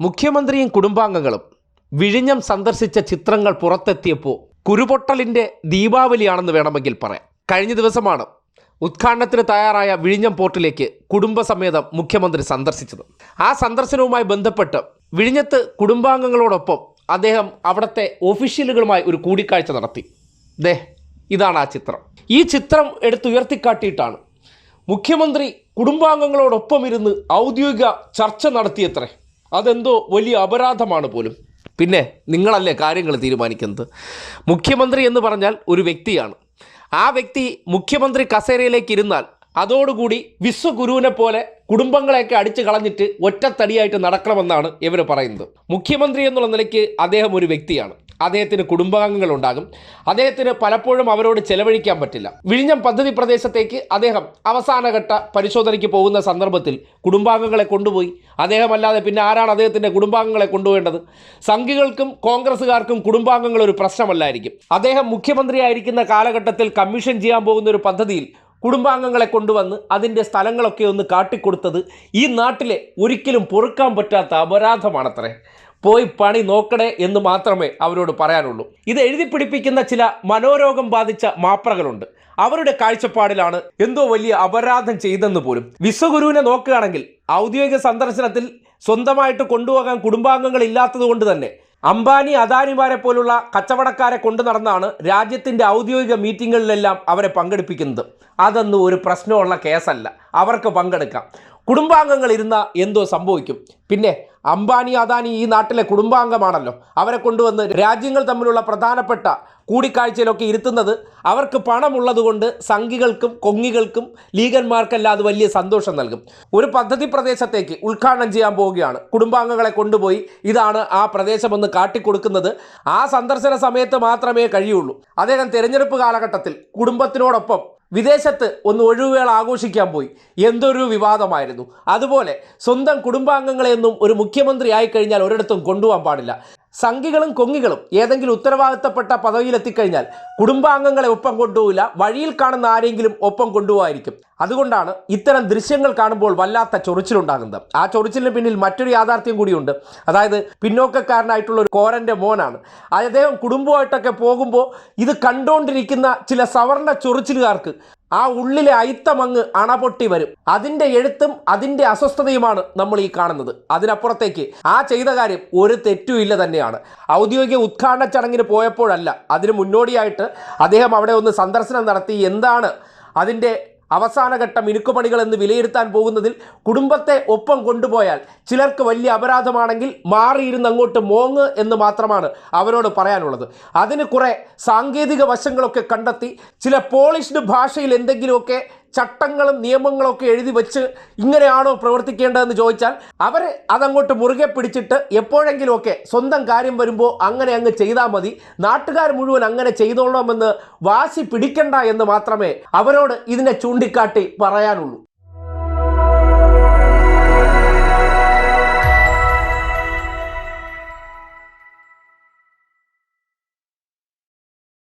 മുഖ്യമന്ത്രിയും കുടുംബാംഗങ്ങളും വിഴിഞ്ഞം സന്ദർശിച്ച ചിത്രങ്ങൾ പുറത്തെത്തിയപ്പോൾ കുരുപൊട്ടലിന്റെ ദീപാവലിയാണെന്ന് വേണമെങ്കിൽ പറയാം. കഴിഞ്ഞ ദിവസമാണ് ഉദ്ഘാടനത്തിന് തയ്യാറായ വിഴിഞ്ഞം പോർട്ടിലേക്ക് കുടുംബസമേതം മുഖ്യമന്ത്രി സന്ദർശിച്ചത്. ആ സന്ദർശനവുമായി ബന്ധപ്പെട്ട് വിഴിഞ്ഞത്ത് കുടുംബാംഗങ്ങളോടൊപ്പം അദ്ദേഹം അവിടുത്തെ ഓഫീഷ്യലുകളുമായി ഒരു കൂടിക്കാഴ്ച നടത്തി. ദേ ഇതാണ് ആ ചിത്രം. ഈ ചിത്രം എടുത്തുയർത്തിക്കാട്ടിയിട്ടാണ് മുഖ്യമന്ത്രി കുടുംബാംഗങ്ങളോടൊപ്പം ഇരുന്ന് ഔദ്യോഗിക ചർച്ച നടത്തിയത്രേ. അതെന്തോ വലിയ അപരാധമാണ് പോലും. പിന്നെ നിങ്ങളല്ലേ കാര്യങ്ങൾ തീരുമാനിക്കുന്നത്? മുഖ്യമന്ത്രി എന്ന് പറഞ്ഞാൽ ഒരു വ്യക്തിയാണ്. ആ വ്യക്തി മുഖ്യമന്ത്രി കസേരയിലേക്ക് ഇരുന്നാൽ അതോടുകൂടി വിശ്വഗുരുവിനെ പോലെ കുടുംബങ്ങളെയൊക്കെ അടിച്ചു കളഞ്ഞിട്ട് ഒറ്റത്തടിയായിട്ട് നടക്കണമെന്നാണ് ഇവർ പറയുന്നത്. മുഖ്യമന്ത്രി എന്നുള്ള നിലയ്ക്ക് അദ്ദേഹം ഒരു വ്യക്തിയാണ്. അദ്ദേഹത്തിന് കുടുംബാംഗങ്ങളുണ്ടാകും. അദ്ദേഹത്തിന് പലപ്പോഴും അവരോട് ചെലവഴിക്കാൻ പറ്റില്ല. വിഴിഞ്ഞം പദ്ധതി പ്രദേശത്തേക്ക് അദ്ദേഹം അവസാനഘട്ട പരിശോധനയ്ക്ക് പോകുന്ന സന്ദർഭത്തിൽ കുടുംബാംഗങ്ങളെ കൊണ്ടുപോയി. അദ്ദേഹമല്ലാതെ പിന്നെ ആരാണ് അദ്ദേഹത്തിന്റെ കുടുംബാംഗങ്ങളെ കൊണ്ടുപോകേണ്ടത്? സംഘികൾക്കും കോൺഗ്രസ്സുകാർക്കും കുടുംബാംഗങ്ങൾ ഒരു പ്രശ്നമല്ലായിരിക്കും. അദ്ദേഹം മുഖ്യമന്ത്രിയായിരിക്കുന്ന കാലഘട്ടത്തിൽ കമ്മീഷൻ ചെയ്യാൻ പോകുന്ന ഒരു പദ്ധതിയിൽ കുടുംബാംഗങ്ങളെ കൊണ്ടുവന്ന് അതിന്റെ സ്ഥലങ്ങളൊക്കെ ഒന്ന് കാട്ടിക്കൊടുത്തത് ഈ നാട്ടിലെ ഒരിക്കലും പൊറുക്കാൻ പറ്റാത്ത അപരാധമാണത്രേ. പോയി പണി നോക്കണേ എന്ന് മാത്രമേ അവരോട് പറയാനുള്ളൂ. ഇത് എഴുതി പിടിപ്പിക്കുന്ന ചില മനോരോഗം ബാധിച്ച മാപ്രകളുണ്ട്. അവരുടെ കാഴ്ചപ്പാടിലാണ് എന്തോ വലിയ അപരാധം ചെയ്തെന്ന് പോലും. വിശ്വഗുരുവിനെ നോക്കുകയാണെങ്കിൽ ഔദ്യോഗിക സന്ദർശനത്തിൽ സ്വന്തമായിട്ട് കൊണ്ടുപോകാൻ കുടുംബാംഗങ്ങൾ ഇല്ലാത്തതുകൊണ്ട് തന്നെ അംബാനി അദാനിമാരെ പോലുള്ള കച്ചവടക്കാരെ കൊണ്ടു നടന്നാണ് രാജ്യത്തിന്റെ ഔദ്യോഗിക മീറ്റിങ്ങുകളിലെല്ലാം അവരെ പങ്കെടുപ്പിക്കുന്നത്. അതൊന്നും ഒരു പ്രശ്നമുള്ള കേസല്ല. അവർക്ക് പങ്കെടുക്കാം. കുടുംബാംഗങ്ങൾ ഇരുന്ന എന്തോ സംഭവിക്കും. പിന്നെ അംബാനി അദാനി ഈ നാട്ടിലെ കുടുംബാംഗമാണല്ലോ. അവരെ കൊണ്ടുവന്ന് രാജ്യങ്ങൾ തമ്മിലുള്ള പ്രധാനപ്പെട്ട കൂടിക്കാഴ്ചയിലൊക്കെ ഇരുത്തുന്നത് അവർക്ക് പണമുള്ളത് കൊണ്ട് സംഘികൾക്കും കൊങ്ങികൾക്കും ലീഗന്മാർക്കെല്ലാം അത് വലിയ സന്തോഷം നൽകും. ഒരു പദ്ധതി പ്രദേശത്തേക്ക് ഉദ്ഘാടനം ചെയ്യാൻ പോവുകയാണ്. കുടുംബാംഗങ്ങളെ കൊണ്ടുപോയി ഇതാണ് ആ പ്രദേശമെന്ന് കാട്ടിക്കൊടുക്കുന്നത്. ആ സന്ദർശന സമയത്ത് മാത്രമേ കഴിയുള്ളൂ. അദ്ദേഹം തിരഞ്ഞെടുപ്പ് കാലഘട്ടത്തിൽ കുടുംബത്തിനോടൊപ്പം വിദേശത്ത് ഒന്ന് ഒഴിവുകൾ ആഘോഷിക്കാൻ പോയി. എന്തൊരു വിവാദമായിരുന്നു. അതുപോലെ സ്വന്തം കുടുംബാംഗങ്ങളെയൊന്നും ഒരു മുഖ്യമന്ത്രി ആയിക്കഴിഞ്ഞാൽ ഒരിടത്തും കൊണ്ടുപോകാൻ പാടില്ല. സംഘികളും കൊങ്ങികളും ഏതെങ്കിലും ഉത്തരവാദിത്തപ്പെട്ട പദവിയിലെത്തിക്കഴിഞ്ഞാൽ കുടുംബാംഗങ്ങളെ ഒപ്പം കൊണ്ടുപോകില്ല വഴിയിൽ കാണുന്ന ആരെങ്കിലും ഒപ്പം കൊണ്ടുപോകായിരിക്കും അതുകൊണ്ടാണ് ഇത്തരം ദൃശ്യങ്ങൾ കാണുമ്പോൾ വല്ലാത്ത ചൊറിച്ചിലുണ്ടാകുന്നത്. ആ ചൊറിച്ചിലിന് പിന്നിൽ മറ്റൊരു യാഥാർത്ഥ്യം കൂടിയുണ്ട്. അതായത് പിന്നോക്കക്കാരനായിട്ടുള്ള ഒരു കോരന്റെ മോനാണ്. അദ്ദേഹം കുടുംബമായിട്ടൊക്കെ പോകുമ്പോൾ ഇത് കണ്ടുകൊണ്ടിരിക്കുന്ന ചില സവർണ ചൊറിച്ചിലുകാർക്ക് ആ ഉള്ളിലെ അയിത്തമങ്ങ് അണപൊട്ടി വരും. അതിന്റെ എഴുത്തും അതിന്റെ അസ്വസ്ഥതയുമാണ് നമ്മൾ ഈ കാണുന്നത്. അതിനപ്പുറത്തേക്ക് ആ ചെയ്ത കാര്യം ഒരു തെറ്റുമില്ല തന്നെയാണ്. ഔദ്യോഗിക ഉദ്ഘാടന ചടങ്ങിന് പോയപ്പോഴല്ല അതിന് മുന്നോടിയായിട്ട് അദ്ദേഹം അവിടെ ഒന്ന് സന്ദർശനം നടത്തി എന്താണ് അതിന്റെ അവസാനഘട്ട മിനുക്കുപണികൾ എന്ന് വിലയിരുത്താൻ പോകുന്നതിൽ കുടുംബത്തെ ഒപ്പം കൊണ്ടുപോയാൽ ചിലർക്ക് വലിയ അപരാധമാണെങ്കിൽ മാറിയിരുന്ന് അങ്ങോട്ട് മോങ്ങ് എന്ന് മാത്രമാണ് അവരോട് പറയാനുള്ളത്. അതിന് കുറേ സാങ്കേതിക വശങ്ങളൊക്കെ കണ്ടെത്തി ചില പോളിഷ്ഡ് ഭാഷയിൽ എന്തെങ്കിലുമൊക്കെ ചട്ടങ്ങളും നിയമങ്ങളും ഒക്കെ എഴുതി വെച്ച് ഇങ്ങനെയാണോ പ്രവർത്തിക്കേണ്ടതെന്ന് ചോദിച്ചാൽ അവർ അതങ്ങോട്ട് മുറുകെ പിടിച്ചിട്ട് എപ്പോഴെങ്കിലുമൊക്കെ സ്വന്തം കാര്യം വരുമ്പോൾ അങ്ങനെ അങ്ങ് ചെയ്താൽ മതി. നാട്ടുകാർ മുഴുവൻ അങ്ങനെ ചെയ്തോളാമെന്ന് വാശി പിടിക്കണ്ട എന്ന് മാത്രമേ അവരോട് ഇതിനെ ചൂണ്ടിക്കാട്ടി പറയാനുള്ളൂ.